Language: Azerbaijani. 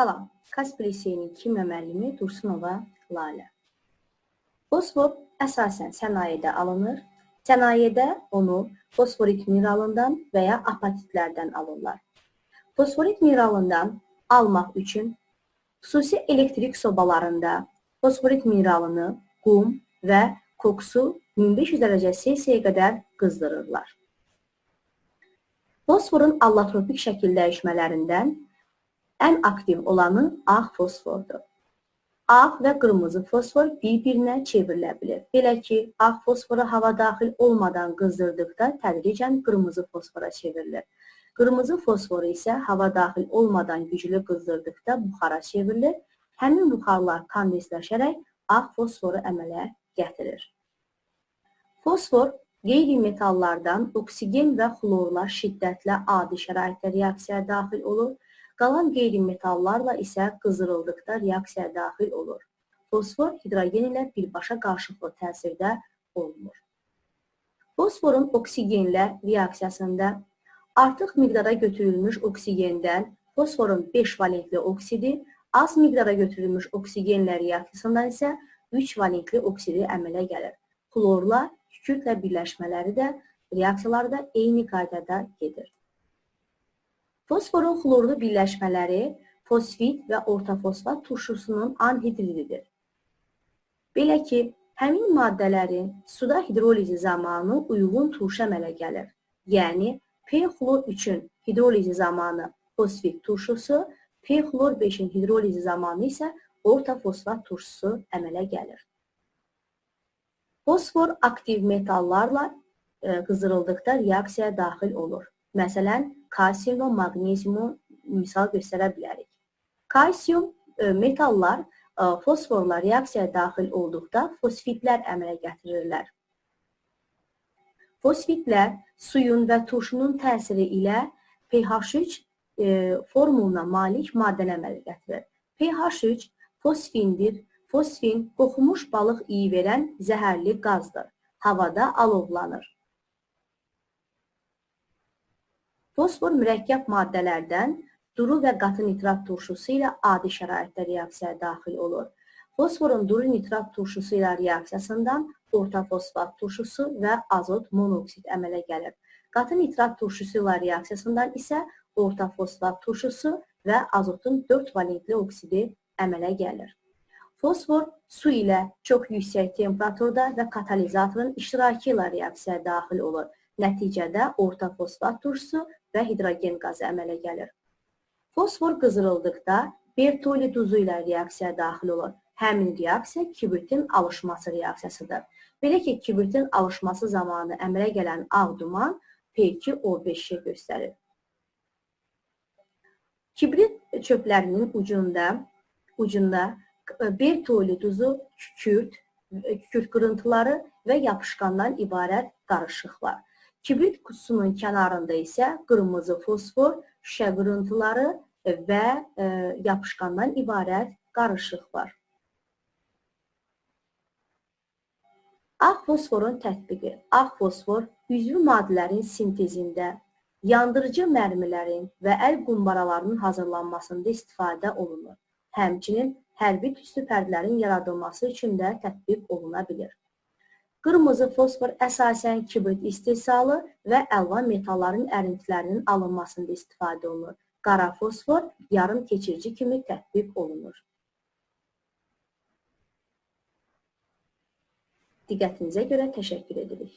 Salam, Kasper Liseyinin kimya müəllimi Dursunova Lalə. Fosfor əsasən sənayedə alınır. Sənayedə onu fosforit mineralından və ya apatitlərdən alırlar. Fosforit mineralından almaq üçün xüsusi elektrik sobalarında fosforit mineralını qum və koksu 1500 dərəcə Selsiyə qədər qızdırırlar. Fosforun allotropik şəkil dəyişmələrindən Ən aktiv olanı ağ fosfordur. Ağ və qırmızı fosfor bir-birinə çevrilə bilir. Belə ki, ağ fosforu hava daxil olmadan qızdırdıqda tədricən qırmızı fosfora çevrilir. Qırmızı fosforu isə hava daxil olmadan güclü qızdırdıqda buxara çevrilir. Həmin buxarlar kondensləşərək ağ fosforu əmələ gətirir. Fosfor qeyri-metallardan oksigen və xlorlar şiddətlə adi şəraitdə reaksiyaya daxil olur Qalan qeyri-metallarla isə qızdırıldıqda reaksiyaya daxil olur. Fosfor hidrogen ilə birbaşa qarşılıqlı təsirdə olunur. Fosforun oksigenlə reaksiyasında artıq miqdara götürülmüş oksigendən fosforun 5 valentli oksidi, az miqdara götürülmüş oksigenlə reaksiyasından isə 3 valentli oksidi əmələ gəlir. Xlorla kükürdlə birləşmələri də reaksiyalarda eyni qaydada gedir. Fosforun xlorlu birləşmələri fosfit və ortofosfat turşusunun anhidrididir. Belə ki, həmin maddələrin suda hidrolizi zamanı uyğun turşu əmələ gəlir. Yəni, P-xlor 3-ün hidrolizi zamanı fosfit turşusu, P-xlor 5-in hidrolizi zamanı isə ortofosfat turşusu əmələ gəlir. Fosfor aktiv metallarla e, qızdırıldıqda reaksiyaya daxil olur. Məsələn, kalsium və maqneziumu misal göstərə bilərik. Kalsium e, metallar e, fosforla reaksiyaya daxil olduqda fosfitlər əmələ gətirirlər. Fosfitlər suyun və turşunun təsiri ilə pH3 e, formuluna malik maddəni əmələ gətirir. pH3 fosfindir. Fosfin qoxumuş balıq iyi verən zəhərli qazdır. Havada alovlanır. Fosfor mürəkkəb maddələrdən duru və qatı nitrat turşusu ilə adi şəraitdə reaksiyaya daxil olur. Fosforun duru nitrat turşusu ilə reaksiyasından orta fosfat turşusu və azot monoksid əmələ gəlir. Qatı nitrat turşusu ilə reaksiyasından isə orta fosfat turşusu və azotun 4 valentli oksidi əmələ gəlir. Fosfor su ilə çox yüksək temperaturda və katalizatorun iştirakı ilə reaksiyaya daxil olur. Nəticədə orta fosfat turşusu və hidrogen qazı əmələ gəlir. Fosfor qızdırıldıqda Bertoli duzu ilə reaksiyaya daxil olur. Həmin reaksiya kibritin alışması reaksiyasıdır. Belə ki, kibritin alışması zamanı əmələ gələn ağ duman P2O5-i göstərir. Kibrit çöplərinin ucunda ucunda Bertoli duzu, kükürt, kükürt qırıntıları və yapışqandan ibarət qarışıq var. Kibrit qutusunun kənarında isə qırmızı fosfor, şüşə qırıntıları və e, yapışqandan ibarət qarışıq var. Ağ fosforun tətbiqi. Ağ fosfor üzvü maddələrin sintezində, yandırıcı mərmilərin və əl qumbaralarının hazırlanmasında istifadə olunur. Həmçinin hərbi tüstü pərdələrin yaradılması üçün də tətbiq oluna bilir. Qırmızı fosfor əsasən kibrit istehsalı və əlvan metalların ərintilərinin alınmasında istifadə olunur. Qara fosfor yarım keçirici kimi tətbiq olunur. Diqqətinizə görə təşəkkür edirik.